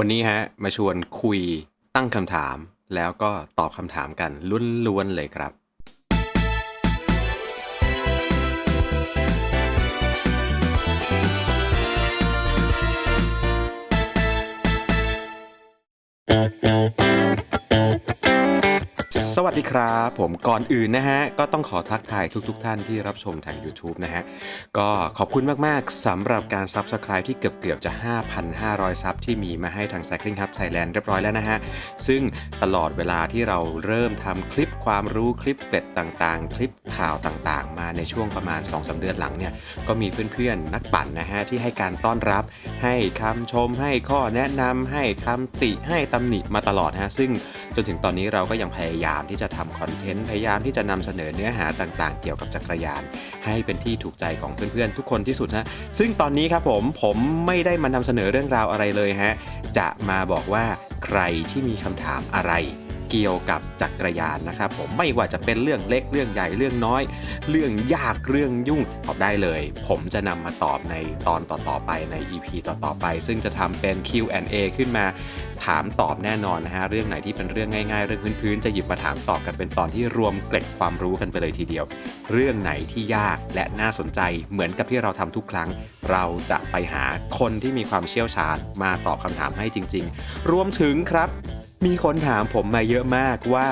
วันนี้ฮะ มาชวนคุยตั้งคำถาม แล้วก็ตอบคำถามกันล้วนๆเลยครับ สวัสดีครับผมก่อนอื่นนะฮะ ก็ต้องขอทักทายทุกๆทท่านที่รับชมทาง YouTube นะฮะ ก็ขอบคุณมาก ๆสำหรับการ Subscribe ที่เกือบๆจะ 5,500 ซับที่มีมาให้ทาง Cycling Hub Thailand เรียบร้อยแล้วนะฮะ ซึ่งตลอดเวลาที่เราเริ่มทำคลิปความรู้คลิปเกร็ดต่างๆ คลิปข่าวต่างๆ มาในช่วงประมาณ 2-3 เดือนหลังเนี่ย ก็มีเพื่อนๆ นักปั่นนะฮะที่ให้การต้อนรับ ให้คำชมให้ข้อแนะนำให้คำติให้ตำหนิมาตลอดฮะซึ่ง จนถึงตอนนี้เราก็ยังพยายามที่จะทำคอนเทนต์พยายามที่จะนำเสนอเนื้อหาต่างๆ เกี่ยวกับจักรยาน ให้เป็นที่ถูกใจของเพื่อนๆทุกคนที่สุดฮะซึ่งตอนนี้ครับผมผมไม่ได้มานำเสนอเรื่องราวอะไรเลยฮะจะมาบอกว่าใครที่มีคำถามอะไรเกี่ยวกับจักรยานนะครับผมไม่ว่าจะเป็นเรื่องเล็กเรื่องใหญ่เรื่องน้อย เรื่องยากเรื่องยุ่งตอบได้เลย ผมจะนำมาตอบในตอนต่อๆไปใน EP ต่อๆไป ซึ่งจะทำเป็น Q&A ขึ้นมา ถามตอบแน่นอนนะฮะเรื่องไหนที่เป็นเรื่องง่ายๆ เรื่องพื้นๆจะหยิบมาถามตอบกันเป็นตอนที่รวมเกล็ดความรู้กันไปเลยทีเดียว เรื่องไหนที่ยากและน่าสนใจเหมือนกับที่เราทำทุกครั้ง เราจะไปหาคนที่มีความเชี่ยวชาญมาตอบคำถามให้จริง ๆ รวมถึงครับ มีคนถามผมมาเยอะมากว่า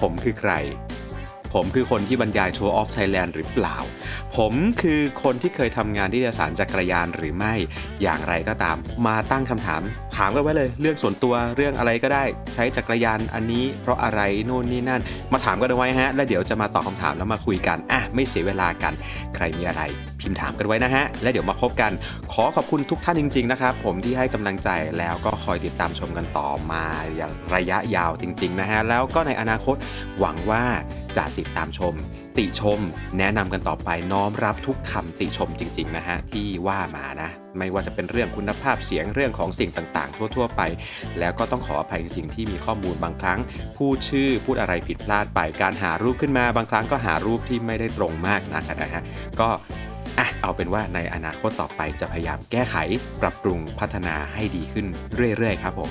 ผมคือใคร ผมคือคนที่บรรยาย Tour of Thailand หรือเปล่า ผมคือคนที่เคยทำงานที่จะสารจักรยานหรือไม่ อย่างไรก็ตาม มาตั้งคำถาม ถามกันไว้เลย เรื่องส่วนตัวเรื่องอะไรก็ได้ ใช้จักรยานอันนี้ เพราะอะไรโน่นนี่นั่น มาถามกันเอาไว้ฮะ แล้วเดี๋ยวจะมาตอบคำถามแล้วมาคุยกันอะไม่เสียเวลากัน ใครมีอะไร พิมพ์ถามกันไว้นะฮะ แล้วเดี๋ยวมาพบกัน ขอขอบคุณทุกท่านจริง ๆ นะครับ ผมที่ให้กำลังใจแล้วก็คอยติดตามชมกันต่อมาอย่างระยะยาวจริง ๆ นะฮะ แล้วก็ในอนาคตหวังว่าจะติติดตามชม ติชม แนะนำกันต่อไปน้อมรับทุกคำติชมจริงๆนะฮะที่ว่ามานะ ไม่ว่าจะเป็นเรื่องคุณภาพเสียงเรื่องของสิ่งต่างๆ ทั่วๆ ไป แล้วก็ต้องขออภัยในสิ่งที่มีข้อมูลบางครั้ง พูดชื่อพูดอะไรผิดพลาดไป การหารูปขึ้นมาบางครั้งก็หารูปที่ไม่ได้ตรงมากนักนะฮะก็ เอาเป็นว่าในอนาคตต่อไปจะพยายามแก้ไข ปรับปรุงพัฒนาให้ดีขึ้นเรื่อยๆครับผม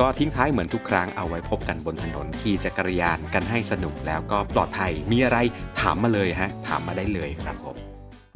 ก็ทิ้งท้ายเหมือนทุกครั้งเอาไว้พบกันบนถนนขี่จักรยานกันให้สนุกแล้วก็ปลอดภัยมีอะไรถามมาเลยฮะถามมาได้เลยครับผม